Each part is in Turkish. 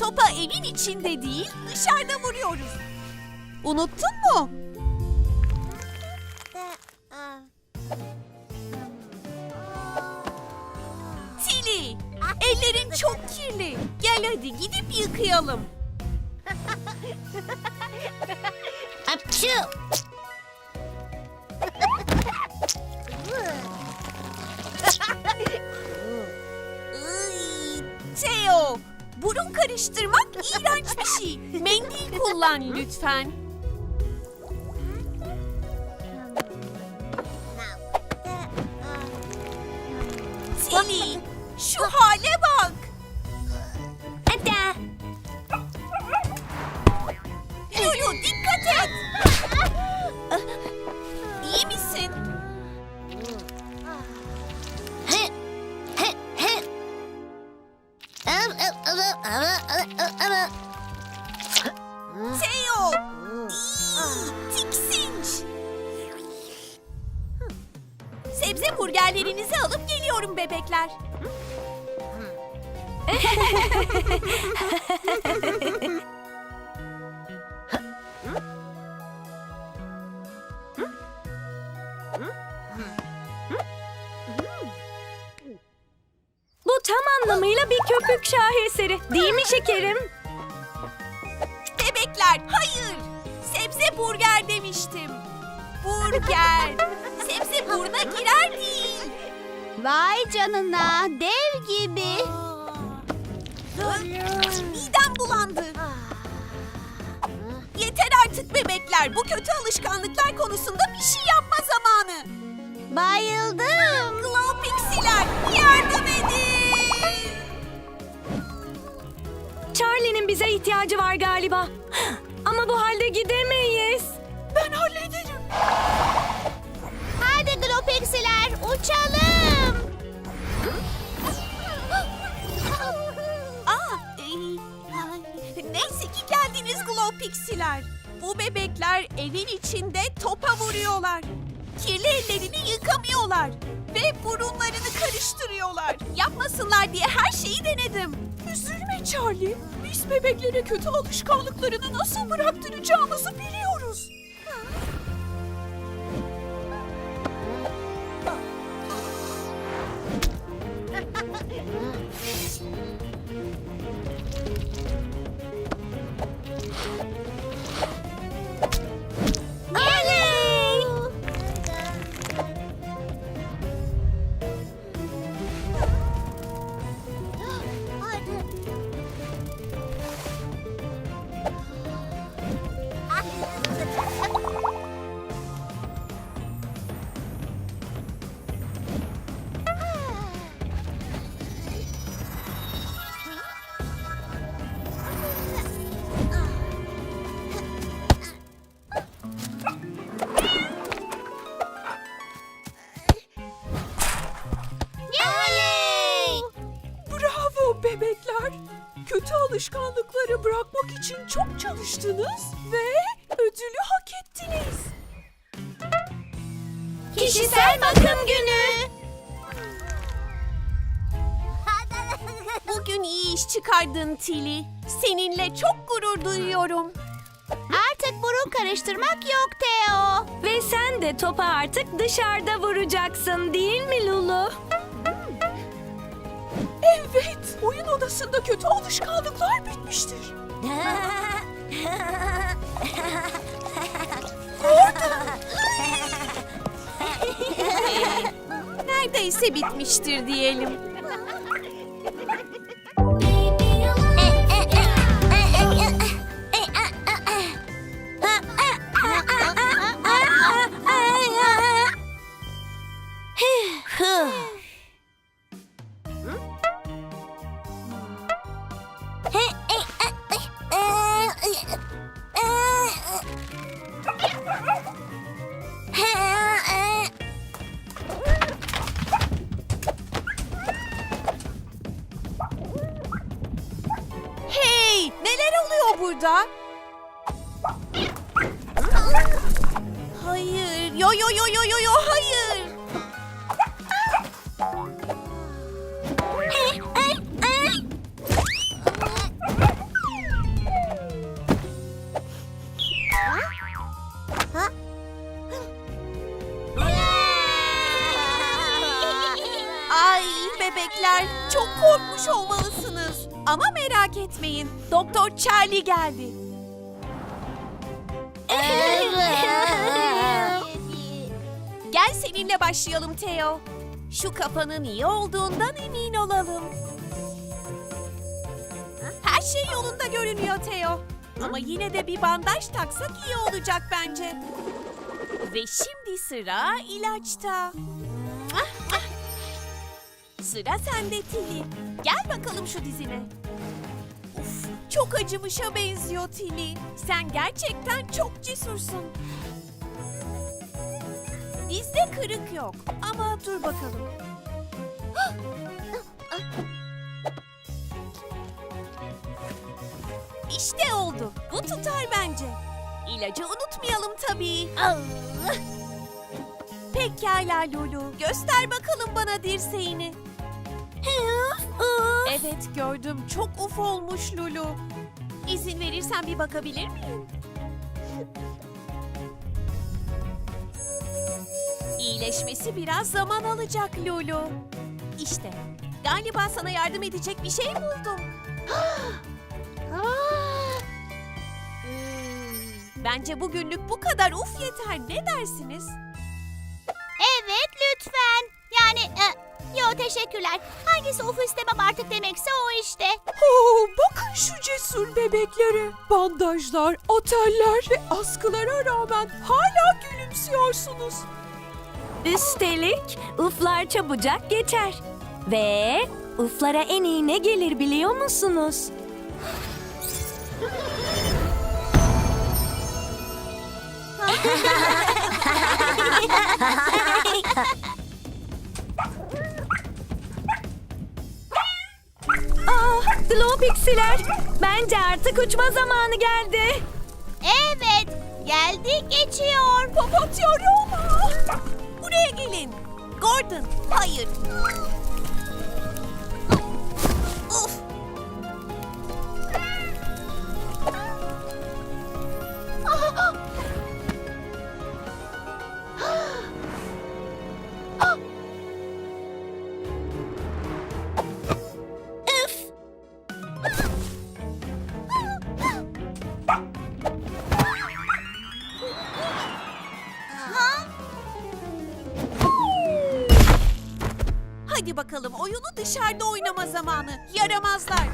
topa evin içinde değil dışarıda vuruyoruz. Unuttun mu? Tili, ellerin çok kirli. Gel hadi gidip yıkayalım. Apçı. Burun karıştırmak iğrenç bir şey. Mendil kullan lütfen. Tili, şu hale bak. Bebekler. Bu tam anlamıyla bir köpük şaheseri. Değil mi şekerim? Bebekler hayır. Sebze burger demiştim. Burger. Sebze buruna girer değil. Vay canına dev gibi. Midem bulandı. Yeter artık bebekler. Bu kötü alışkanlıklar konusunda bir şey yapma zamanı. Bayıldım. Glow Pixiler yardım edin. Charlie'nin bize ihtiyacı var galiba. Ama bu halde gidemeyiz. Bu bebekler evin içinde topa vuruyorlar. Kirli ellerini yıkamıyorlar. Ve burunlarını karıştırıyorlar. Yapmasınlar diye her şeyi denedim. Üzülme Charlie. Biz bebeklere kötü alışkanlıklarını nasıl bıraktıracağımızı biliyoruz. alışkanlıkları bırakmak için çok çalıştınız ve ödülü hak ettiniz. Kişisel bakım günü. Bugün iyi iş çıkardın Tili. Seninle çok gurur duyuyorum. Artık burun karıştırmak yok Teo. Ve sen de topa artık dışarıda vuracaksın değil mi Lulu? Evet, oyun odasında kötü alışkanlıklar bitmiştir. Neredeyse bitmiştir diyelim. Arda korkmuş olmalısınız. Ama merak etmeyin. Doktor Charlie geldi. Gel seninle başlayalım Theo. Şu kafanın iyi olduğundan emin olalım. Her şey yolunda görünüyor Theo. Ama yine de bir bandaj taksak iyi olacak bence. Ve şimdi sıra ilaçta. Sıra sende Tili. Gel bakalım şu dizine. Uf, çok acımışa benziyor Tili. Sen gerçekten çok cesursun. Dizde kırık yok ama dur bakalım. İşte oldu. Bu tutar bence. İlacı unutmayalım tabii. Pekala Lulu. Göster bakalım bana dirseğini. Evet gördüm. Çok uf olmuş Lulu. İzin verirsen bir bakabilir miyim? İyileşmesi biraz zaman alacak Lulu. İşte galiba sana yardım edecek bir şey buldum. Bence bugünlük bu kadar uf yeter. Ne dersiniz? Yo teşekkürler. Hangisi uf istemem artık demekse o işte. Oo, bakın şu cesur bebeklere. Bandajlar, oteller ve askılara rağmen hala gülümsüyorsunuz. Üstelik uflar çabucak geçer. Ve uflara en iyi ne gelir biliyor musunuz? Glow Pixiler. Bence artık uçma zamanı geldi. Evet geldi geçiyor. Papatya Roma. Buraya gelin. Gordon, hayır. Hadi bakalım oyunu dışarıda oynama zamanı. Yaramazlar.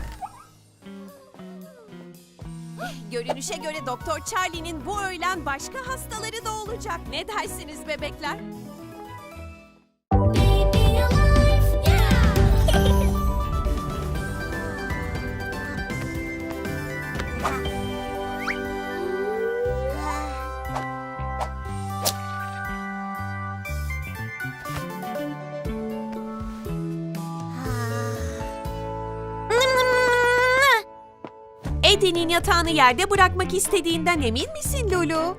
Görünüşe göre Doktor Charlie'nin bu öğlen başka hastaları da olacak. Ne dersiniz bebekler? Eddie'nin yatağını yerde bırakmak istediğinden emin misin Lulu?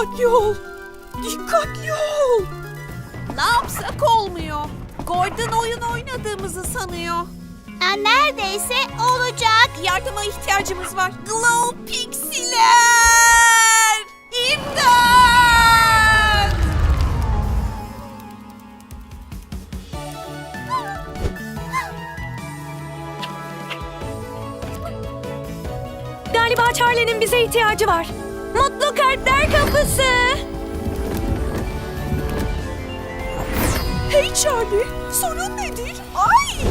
Dikkatli ol. Dikkatli ol. Ne yapsak olmuyor. Gordon oyun oynadığımızı sanıyor. Ha, neredeyse olacak. Yardıma ihtiyacımız var. Glow Pixiler! İmdat! Galiba Charlie'nin bize ihtiyacı var. Kayıplar kapısı. Hey Charlie, sorun nedir? Ay!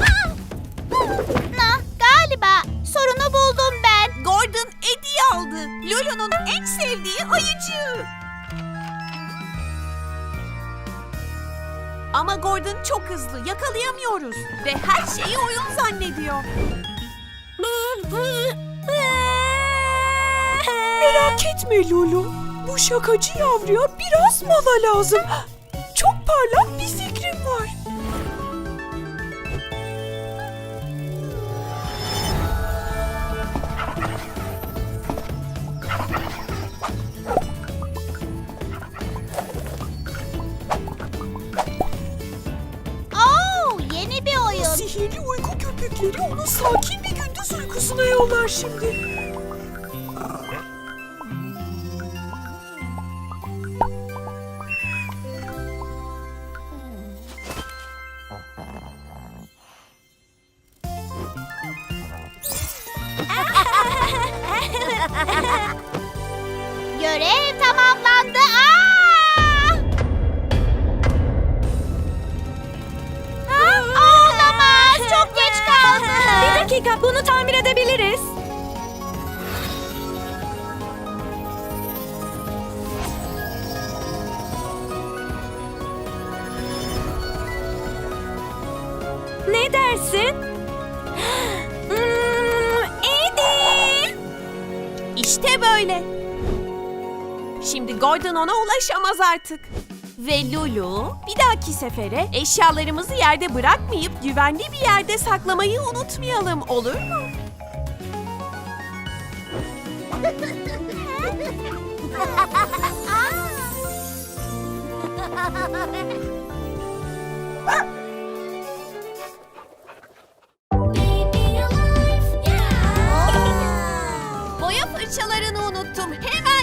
Ah! Na, galiba sorunu buldum ben. Gordon hediye aldı. Lolo'nun en sevdiği ayıcığı. Ama Gordon çok hızlı, yakalayamıyoruz. Ve her şeyi oyun zannediyor. Merak etme Lulu. Bu şakacı yavruya biraz mala lazım. Çok parlak bir fikrim var. Oo, yeni bir oyun. Sihirli uyku köpekleri onu sakin bir gündüz uykusuna yollar şimdi. Görev tamamlandı. Aa! Ha? Olamaz. Çok geç kaldım. Bir dakika bunu tamir edebiliriz. Ne dersin? İşte böyle. Şimdi Gordon ona ulaşamaz artık. Ve Lulu bir dahaki sefere eşyalarımızı yerde bırakmayıp güvenli bir yerde saklamayı unutmayalım olur mu? Boya 좀 해봐!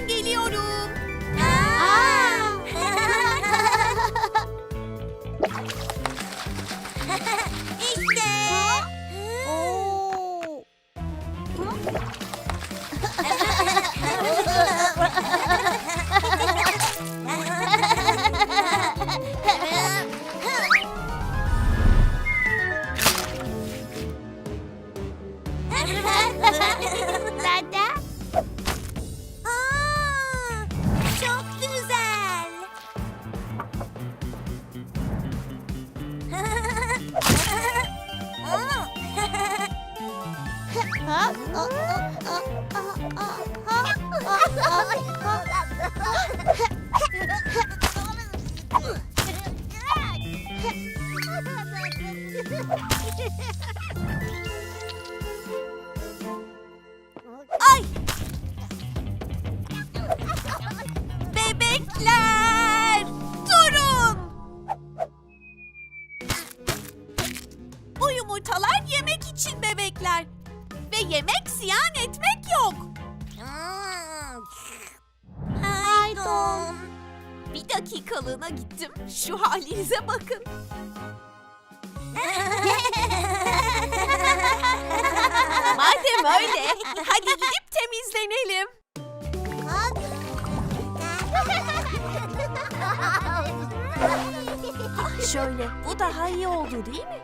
Şöyle, bu daha iyi oldu değil mi?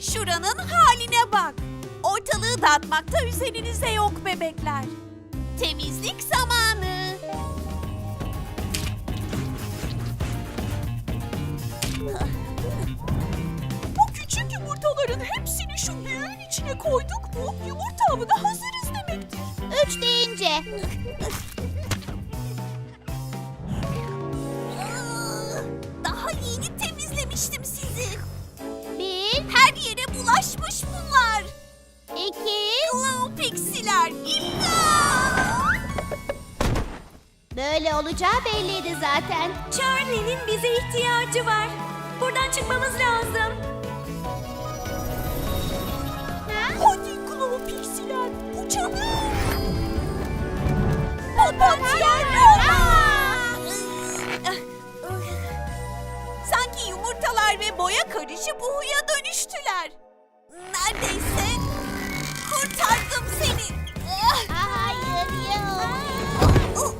Şuranın haline bak. Ortalığı dağıtmakta üzerinize yok bebekler. Temizlik zamanı. Bu küçük yumurtaların hepsini şu büyüğün içine koyduk mu yumurta avına hazırız demektir. Üç deyince. Temizlemiştim sizi. Bir, Her yere bulaşmış bunlar. iki. Glow Pixiler imdat! Böyle olacağı belliydi zaten. Charlie'nin bize ihtiyacı var. Buradan çıkmamız lazım. Hadi Glow Pixiler uçalım. Papatya Sanki boya karışıp uhuya dönüştüler. Neredeyse kurtardım seni. Hayır yok.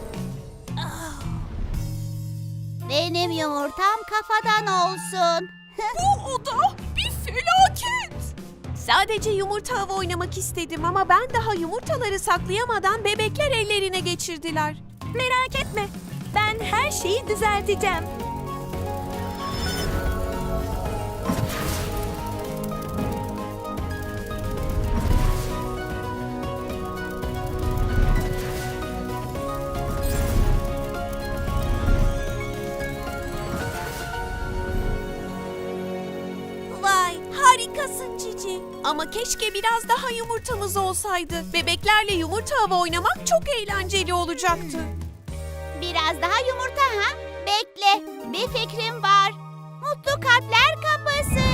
Benim yumurtam kafadan olsun. Bu oda bir felaket. Sadece yumurta avı oynamak istedim ama ben daha yumurtaları saklayamadan bebekler ellerine geçirdiler. Merak etme. Ben her şeyi düzelteceğim. Keşke biraz daha yumurtamız olsaydı. Bebeklerle yumurta avı oynamak çok eğlenceli olacaktı. Biraz daha yumurta ha? Bekle, bir fikrim var. Mutlu Kalpler Kapısı.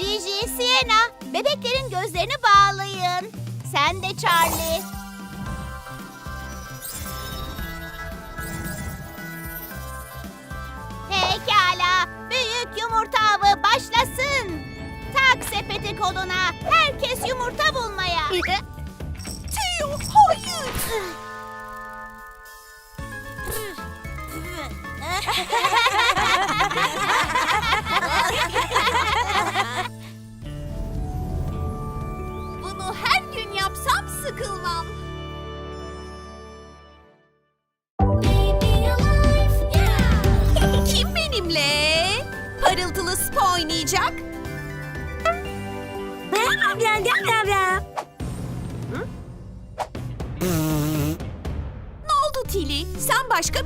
Gigi, Sienna, bebeklerin gözlerini bağlayın. Sen de Charlie. Yumurta avı başlasın. Tak sepeti koluna, herkes yumurta bulmaya. Teo hayır. Bunu her gün yapsam sıkılmam.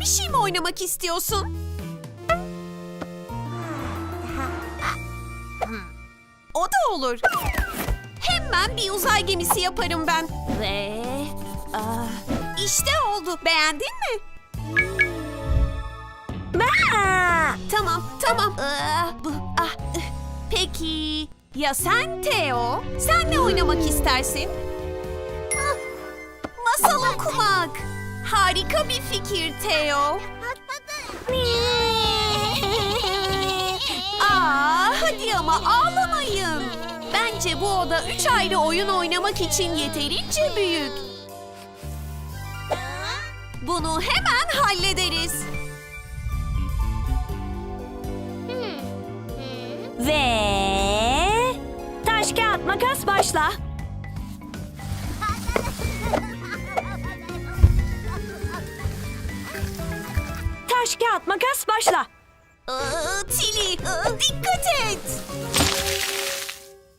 Bir şey mi oynamak istiyorsun? O da olur. Hemen bir uzay gemisi yaparım ben. Ve... ah, işte oldu. Beğendin mi? Tamam, tamam. Ah, bu, ah. Peki, ya sen Theo? Sen ne oynamak istersin? Ah, Masal okumak. Harika bir fikir Theo. Aa, hadi ama ağlamayın. Bence bu oda üç ayrı oyun oynamak için yeterince büyük. Bunu hemen hallederiz. Ve taş kağıt makas başla. Taş kağıt makas başla. Aa, Tili, aa, dikkat et.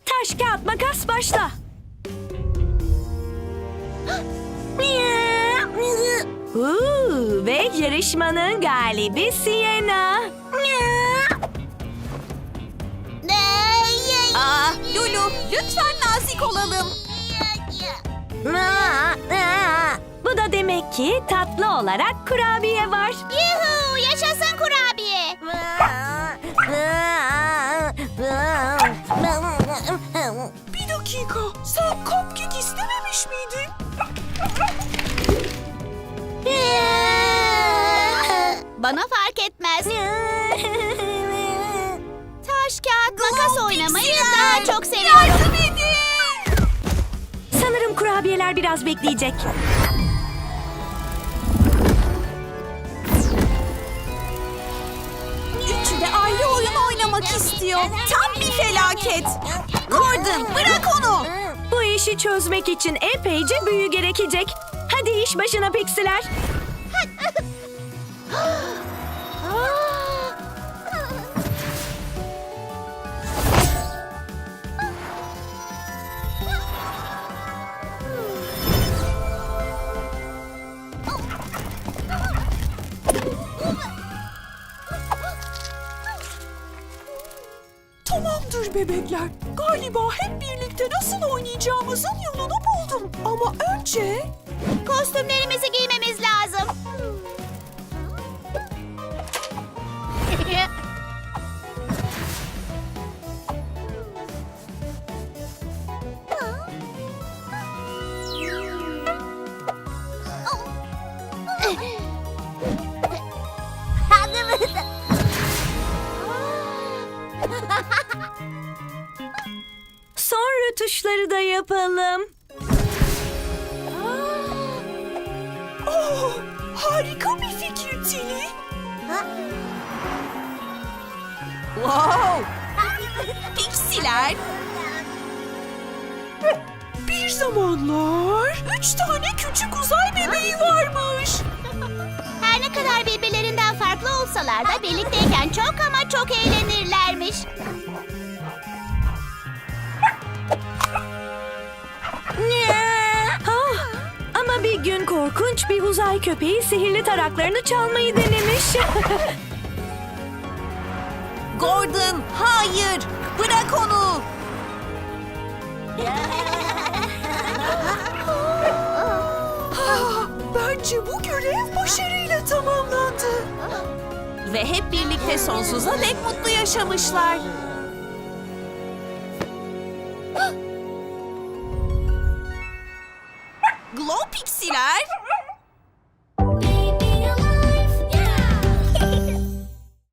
Taş kağıt makas başla. Uuu, ve yarışmanın galibi Sienna. Aa, Lulu, lütfen nazik olalım. Bu da demek ki tatlı olarak kurabiye var. Yuhu, yaşasın kurabiye. Bir dakika, sen cupcake istememiş miydin? Bana fark etmez. Taş, kağıt, makas oynamayı daha çok seviyorum. Yardım edin. Sanırım kurabiyeler biraz bekleyecek. Tam bir felaket. Gordon, bırak onu. Bu işi çözmek için epeyce büyü gerekecek. Hadi iş başına piksiler. Bebekler. Galiba hep birlikte nasıl oynayacağımızın yolunu buldum. Ama önce... Kostümlerimizi giymemiz lazım. Son rötuşları da yapalım. Oh, harika bir fikir Tili. Wow! Pixiler. Bir zamanlar üç tane küçük uzay bebeği varmış. Her ne kadar birbirlerinden farklı olsalar da birlikteyken çok ama çok eğlenirlermiş. Bir gün korkunç bir uzay köpeği sihirli taraklarını çalmayı denemiş. Gordon, hayır! Bırak onu! Bence bu görev başarıyla tamamlandı. Ve hep birlikte sonsuza dek mutlu yaşamışlar.